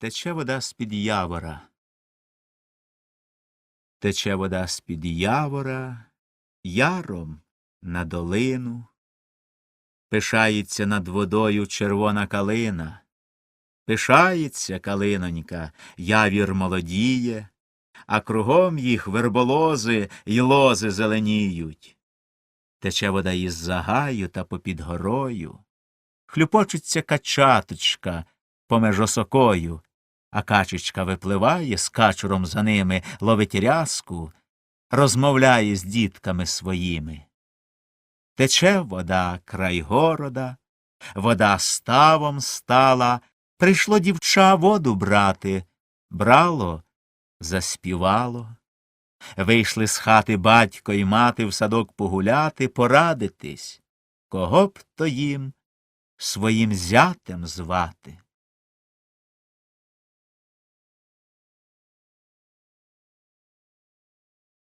Тече вода з-під явора. Тече вода з-під явора, яром на долину. Пишається над водою червона калина. Пишається калинонька, явір молодіє, а кругом їх верболози й лози зеленіють. Тече вода із загаю та попід горою. Хлюпочеться качаточка помеж осокою, а качечка випливає з качуром за ними, ловить рязку, розмовляє з дітками своїми. Тече вода край города, вода ставом стала, прийшло дівча воду брати, брало, заспівало. Вийшли з хати батько і мати в садок погуляти, порадитись, кого б то їм своїм зятем звати.